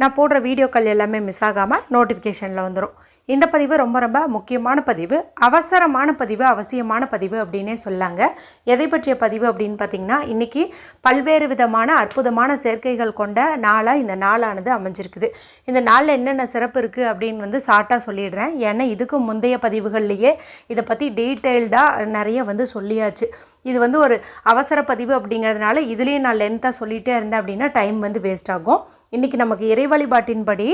நான் போடுற வீடியோக்கள் எல்லாமே மிஸ் ஆகாமல் நோட்டிஃபிகேஷனில் வந்துடும் இந்த பதிவு ரொம்ப ரொம்ப முக்கியமான பதிவு. அவசரமான பதிவு அவசியமான பதிவு அப்படின்னே சொல்லாங்க. எதை பற்றிய பதிவு அப்படின்னு பார்த்தீங்கன்னா இன்றைக்கி பல்வேறு விதமான அற்புதமான சேர்க்கைகள் கொண்ட நாளாக இந்த நாளானது அமைஞ்சிருக்குது. இந்த நாளில் என்னென்ன சிறப்பு இருக்குது அப்படின்னு வந்து ஷார்ட்டாக சொல்லிடுறேன். ஏன்னா இதுக்கு முந்தைய பதிவுகள்லேயே இதை பற்றி டீட்டெயில்டாக நிறைய வந்து சொல்லியாச்சு. இது வந்து ஒரு அவசர பதிவு அப்படிங்கிறதுனால இதுலேயும் நான் லென்த்தாக சொல்லிகிட்டே இருந்தேன் அப்படின்னா டைம் வந்து வேஸ்ட் ஆகும். இன்றைக்கி நமக்கு இறை வழிபாட்டின்படி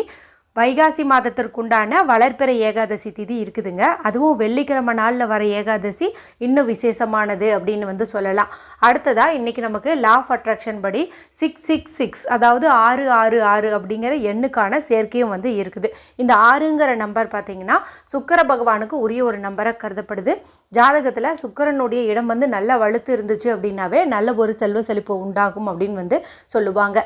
வைகாசி மாதத்திற்குண்டான வளர்ப்பிறை ஏகாதசி திதி இருக்குதுங்க. அதுவும் வெள்ளிக்கிழமை நாளில் வர ஏகாதசி இன்னும் விசேஷமானது அப்படின்னு வந்து சொல்லலாம். அடுத்ததாக இன்றைக்கி நமக்கு லா ஆஃப் அட்ராக்ஷன் படி சிக்ஸ் சிக்ஸ் சிக்ஸ் அதாவது ஆறு ஆறு ஆறு அப்படிங்கிற எண்ணுக்கான சேர்க்கையும் வந்து இருக்குது. இந்த ஆறுங்கிற நம்பர் பார்த்திங்கன்னா சுக்கர பகவானுக்கு உரிய ஒரு நம்பராக கருதப்படுது. ஜாதகத்தில் சுக்கரனுடைய இடம் வந்து நல்லா வலுத்து இருந்துச்சு அப்படின்னாவே நல்ல ஒரு செல்வ செழிப்பு உண்டாகும் அப்படின்னு வந்து சொல்லுவாங்க.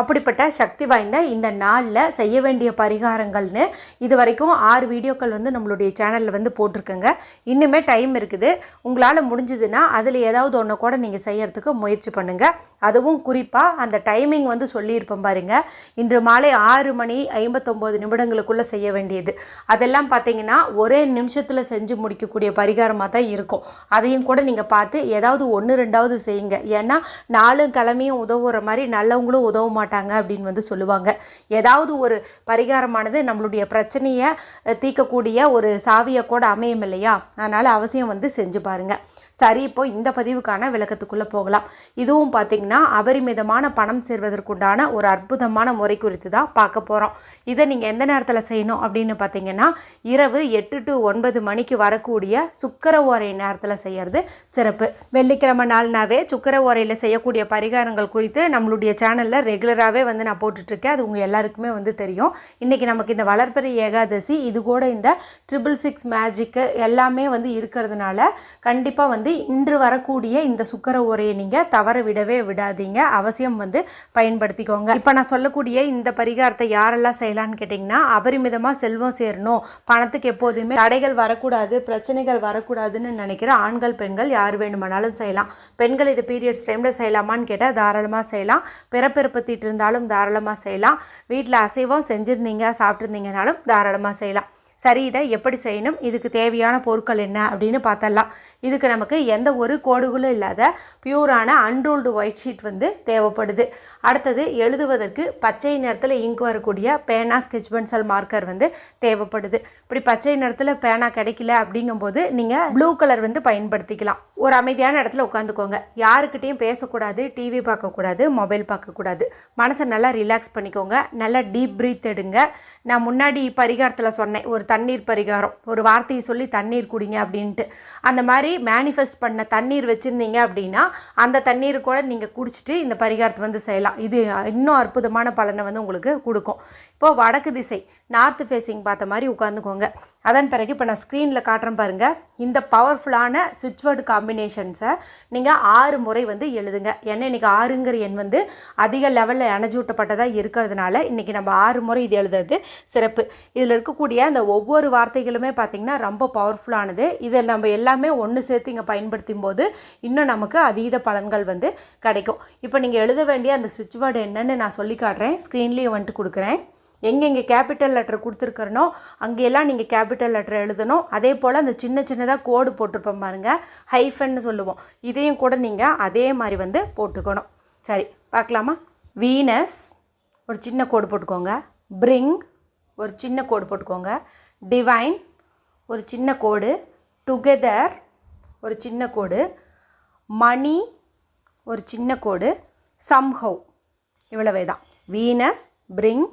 அப்படிப்பட்ட சக்தி வாய்ந்த இந்த நாளில் செய்ய வேண்டிய பரிகாரங்கள்னு இது வரைக்கும் ஆறு வீடியோக்கள் வந்து நம்மளுடைய சேனலில் வந்து போட்டிருக்கேங்க. இன்னுமே டைம் இருக்குது. உங்களால் முடிஞ்சதுன்னா அதில் ஏதாவது ஒன்று கூட நீங்கள் செய்யறதுக்கு முயற்சி பண்ணுங்கள் அதுவும் குறிப்பாக அந்த டைமிங் வந்து சொல்லியிருப்பேன் பாருங்கள் இன்று மாலை ஆறு மணி ஐம்பத்தொம்போது நிமிடங்களுக்குள்ளே செய்ய வேண்டியது. அதெல்லாம் பார்த்தீங்கன்னா ஒரே நிமிஷத்தில் செஞ்சு முடிக்கக்கூடிய பரிகாரமாக தான் இருக்கும். அதையும் கூட நீங்கள் பார்த்து ஏதாவது ஒன்று ரெண்டாவது செய்யுங்க. ஏன்னா நாலும் கிழமையும் உதவுற மாதிரி நல்லவங்களும் உதவ மாட்டாங்க அப்படின்னு வந்து சொல்லுவாங்க. ஏதாவது ஒரு பரிகாரமானது நம்மளுடைய பிரச்சனையை தீர்க்கக்கூடிய ஒரு சாவியை கூட அமையும் இல்லையா அதனால் அவசியம் வந்து செஞ்சு பாருங்கள் சரி இப்போ இந்த பதிவுக்கான விளக்கத்துக்குள்ளே போகலாம். இதுவும் பார்த்திங்கன்னா அபரிமிதமான பணம் சேர்வதற்குண்டான ஒரு அற்புதமான முறை குறித்து தான் பார்க்க போகிறோம் இதை நீங்கள் எந்த நேரத்தில் செய்யணும் அப்படின்னு பார்த்தீங்கன்னா இரவு எட்டு டு ஒன்பது மணிக்கு வரக்கூடிய சுக்கர ஓரை நேரத்தில் செய்யறது சிறப்பு. வெள்ளிக்கிழமை நாள்னாவே சுக்கர ஓரையில் செய்யக்கூடிய பரிகாரங்கள் குறித்து நம்மளுடைய சேனலில் ரெகுலராகவே வந்து நான் போட்டுட்ருக்கேன். அது உங்கள் எல்லாருக்குமே வந்து தெரியும். இன்றைக்கி நமக்கு இந்த வளர்ப்பறை ஏகாதசி இது கூட இந்த ட்ரிபிள் சிக்ஸ் மேஜிக்கு எல்லாமே வந்து இருக்கிறதுனால கண்டிப்பாக வந்து இன்று வரக்கூடிய இந்த சுக்கர உரையை நீங்கள் தவற விடவே விடாதீங்க. அவசியம் வந்து பயன்படுத்திக்கோங்க. இப்போ நான் சொல்லக்கூடிய இந்த பரிகாரத்தை யாரெல்லாம் செய்யலான்னு கேட்டிங்கன்னா அபரிமிதமாக செல்வம் சேரணும். பணத்துக்கு எப்போதுமே தடைகள் வரக்கூடாது பிரச்சனைகள் வரக்கூடாதுன்னு நினைக்கிற ஆண்கள் பெண்கள் யார் வேணுமானாலும் செய்யலாம். பெண்கள் இது பீரியட்ஸ் டைமில் செய்யலாமான்னு கேட்டால் தாராளமாக செய்யலாம். பிறப்பிறப்பத்திட்டு இருந்தாலும் தாராளமாக செய்யலாம். வீட்டில் அசைவம் செஞ்சுருந்தீங்க சாப்பிட்ருந்தீங்கனாலும் தாராளமாக செய்யலாம். சரி இதை எப்படி செய்யணும்? இதுக்கு தேவையான பொருட்கள் என்ன? அப்படின்னு பார்த்தரலாம் இதுக்கு நமக்கு எந்த ஒரு கோடுகளும் இல்லாத பியூரான அன்ரோல்டு ஒயிட் ஷீட் வந்து தேவைப்படுது. அடுத்தது எழுதுவதற்கு பச்சை நிறத்தில் இங்க் வரக்கூடிய பேனா ஸ்கெட்ச் பென்சில் மார்க்கர் வந்து தேவைப்படுது. இப்படி பச்சை நிறத்தில் பேனா கிடைக்கல அப்படிங்கும்போது நீங்கள் ப்ளூ கலர் வந்து பயன்படுத்திக்கலாம். ஒரு அமைதியான இடத்துல உட்காந்துக்கோங்க. யாருக்கிட்டேயும் பேசக்கூடாது டிவி பார்க்கக்கூடாது மொபைல் பார்க்கக்கூடாது. மனசை நல்லா ரிலாக்ஸ் பண்ணிக்கோங்க. நல்லா டீப் ப்ரீத் எடுங்க. நான் முன்னாடி பரிகாரத்தில் சொன்னேன் ஒரு தண்ணீர் பரிகாரம். ஒரு வார்த்தையை சொல்லி தண்ணீர் குடிங்க அப்படின்ட்டு. அந்த மாதிரி மேனிஃபெஸ்ட் பண்ண தண்ணீர் வச்சுருந்தீங்க அப்படின்னா அந்த தண்ணீர் கூட நீங்கள் குடிச்சிட்டு இந்த பரிகாரத்தை வந்து செய்யலாம். இது இன்னும் அற்புதமான பலனை வந்து உங்களுக்கு கொடுக்கும். இப்போது வடக்கு திசை நார்த் ஃபேஸிங் பார்த்த மாதிரி உட்காந்துக்கோங்க அதன் பிறகு இப்போ நான் ஸ்க்ரீனில் காட்டுறேன் பாருங்கள் இந்த பவர்ஃபுல்லான சுவிட்ச்வேர்டு காம்பினேஷன்ஸை நீங்கள் ஆறு முறை வந்து எழுதுங்க. ஏன்னா இன்றைக்கி ஆறுங்கிற எண் வந்து அதிக லெவலில் அணைச்சூட்டப்பட்டதாக இருக்கிறதுனால இன்றைக்கி நம்ம ஆறு முறை இது எழுதுறது சிறப்பு. இதில் இருக்கக்கூடிய அந்த ஒவ்வொரு வார்த்தைகளுமே பார்த்திங்கன்னா ரொம்ப பவர்ஃபுல்லானது இதை நம்ம எல்லாமே ஒன்று சேர்த்து இங்கே பயன்படுத்தும் போது இன்னும் நமக்கு அதீத பலன்கள் வந்து கிடைக்கும். இப்போ நீங்கள் எழுத வேண்டிய அந்த சுவிட்ச் வேர்டு என்னென்னு நான் சொல்லி காட்டுறேன். ஸ்க்ரீன்லேயும் வந்துட்டு கொடுக்குறேன். எங்கெங்கே கேபிட்டல் லெட்டர் கொடுத்துருக்கறனோ அங்கெல்லாம் நீங்கள் கேபிட்டல் லெட்டர் எழுதணும். அதே போல் அந்த சின்ன சின்னதாக கோடு போட்டிருப்போம் பாருங்கள் ஹைஃபன்னு சொல்லுவோம். இதையும் கூட நீங்கள் அதே மாதிரி வந்து போட்டுக்கணும். சரி பார்க்கலாமா? வீனஸ் ஒரு சின்ன கோடு போட்டுக்கோங்க. பிரிங் ஒரு சின்ன கோடு போட்டுக்கோங்க. டிவைன் ஒரு சின்ன கோடு. டுகெதர் ஒரு சின்ன கோடு. மணி ஒரு சின்ன கோடு. சம்ஹவ் இவ்வளவே தான் Venus bring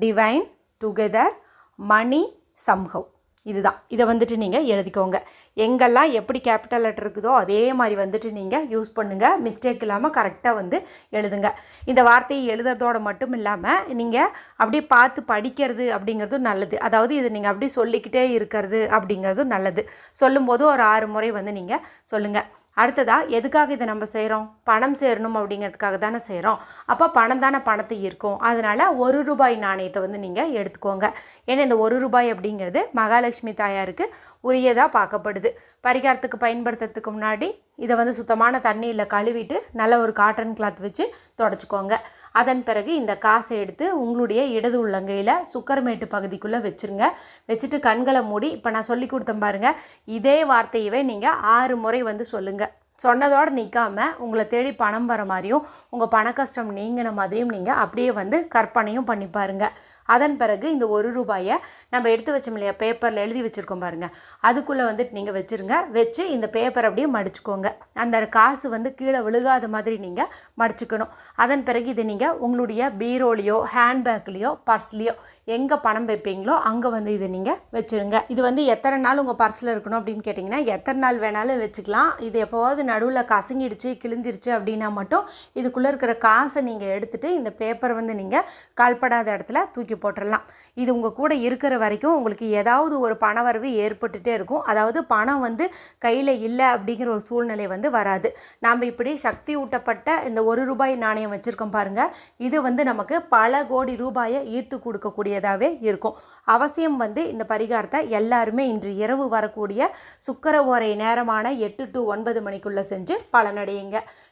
divine together money somehow இதுதான். இதை வந்துட்டு நீங்கள் எழுதிக்கோங்க. எங்கெல்லாம் எப்படி கேபிட்டல் லெட்டர் இருக்குதோ அதே மாதிரி வந்துட்டு நீங்கள் யூஸ் பண்ணுங்கள் மிஸ்டேக் இல்லாமல் கரெக்டாக வந்து எழுதுங்க. இந்த வார்த்தையை எழுதுறதோட மட்டும் இல்லாமல் நீங்கள் அப்படியே பார்த்து படிக்கிறது அப்படிங்கிறதும் நல்லது. அதாவது இது நீங்கள் அப்படியே சொல்லிக்கிட்டே இருக்கிறது அப்படிங்கிறதும் நல்லது. சொல்லும்போது ஒரு ஆறு முறை வந்து நீங்கள் சொல்லுங்கள் அடுத்ததாக எதுக்காக இதை நம்ம செய்கிறோம் பணம் சேரணும் அப்படிங்கிறதுக்காக தானே செய்கிறோம் அப்போ பணம் தானே பணத்தை ஈர்க்கும். அதனால் ஒரு ரூபாய் நாணயத்தை வந்து நீங்கள் எடுத்துக்கோங்க. ஏன்னா இந்த ஒரு ரூபாய் அப்படிங்கிறது மகாலட்சுமி தாயாருக்கு உரியதாக பார்க்கப்படுது. பரிகாரத்துக்கு பயன்படுத்துறதுக்கு முன்னாடி இதை வந்து சுத்தமான தண்ணியில் கழுவிட்டு நல்ல ஒரு காட்டன் கிளாத் வச்சு தொடச்சிக்கோங்க. அதன் பிறகு இந்த காசை எடுத்து உங்களுடைய இடது உள்ளங்கையில் சுக்கரமேட்டு பகுதிக்குள்ளே வச்சுருங்க. வச்சுட்டு கண்களை மூடி இப்போ நான் சொல்லி கொடுத்தேன் பாருங்கள் இதே வார்த்தையவே நீங்கள் ஆறு முறை வந்து சொல்லுங்கள் சொன்னதோடு நிற்காம உங்களை தேடி பணம் வர மாதிரியும் உங்கள் பண கஷ்டம் நீங்கின மாதிரியும் நீங்கள் அப்படியே வந்து கற்பனையும் பண்ணி பாருங்கள் அதன் பிறகு இந்த ஒரு ரூபாயை நம்ம எடுத்து வச்சோம் இல்லையா பேப்பரில் எழுதி வச்சுருக்கோம் பாருங்கள் அதுக்குள்ளே வந்துட்டு நீங்கள் வச்சுருங்க. வச்சு இந்த பேப்பர் அப்படியே மடிச்சுக்கோங்க. அந்த காசு வந்து கீழே விழுகாத மாதிரி நீங்கள் மடிச்சுக்கணும். அதன் பிறகு இதை நீங்கள் உங்களுடைய பீரோலையோ ஹேண்ட்பேக்லேயோ பர்ஸ்லேயோ எங்கே பணம் வைப்பீங்களோ அங்கே வந்து இதை நீங்கள் வச்சுருங்க. இது வந்து எத்தனை நாள் உங்கள் பர்ஸில் இருக்கணும் அப்படின்னு கேட்டிங்கன்னா எத்தனை நாள் வேணாலும் வச்சுக்கலாம். இது எப்போவாவது நடுவில் கசங்கிடுச்சு கிழிஞ்சிருச்சு அப்படின்னா மட்டும் இதுக்குள்ளே இருக்கிற காசை நீங்கள் எடுத்துகிட்டு இந்த பேப்பரை வந்து நீங்கள் கால்படாத இடத்துல தூக்கி தூக்கி போட்டுடலாம் இது உங்கள் கூட இருக்கிற வரைக்கும் உங்களுக்கு ஏதாவது ஒரு பணவரவு ஏற்பட்டுகிட்டே இருக்கும். அதாவது பணம் வந்து கையில் இல்லை அப்படிங்கிற ஒரு சூழ்நிலை வந்து வராது. நாம் இப்படி சக்தி ஊட்டப்பட்ட இந்த ஒரு ரூபாய் நாணயம் வச்சுருக்கோம் பாருங்கள் இது வந்து நமக்கு பல கோடி ரூபாயை ஈர்த்து கொடுக்கக்கூடியதாகவே இருக்கும். அவசியம் வந்து இந்த பரிகாரத்தை எல்லாருமே இன்று இரவு வரக்கூடிய சுக்கர ஓரை நேரமான எட்டு டு ஒன்பது மணிக்குள்ளே செஞ்சு பலனடையுங்க.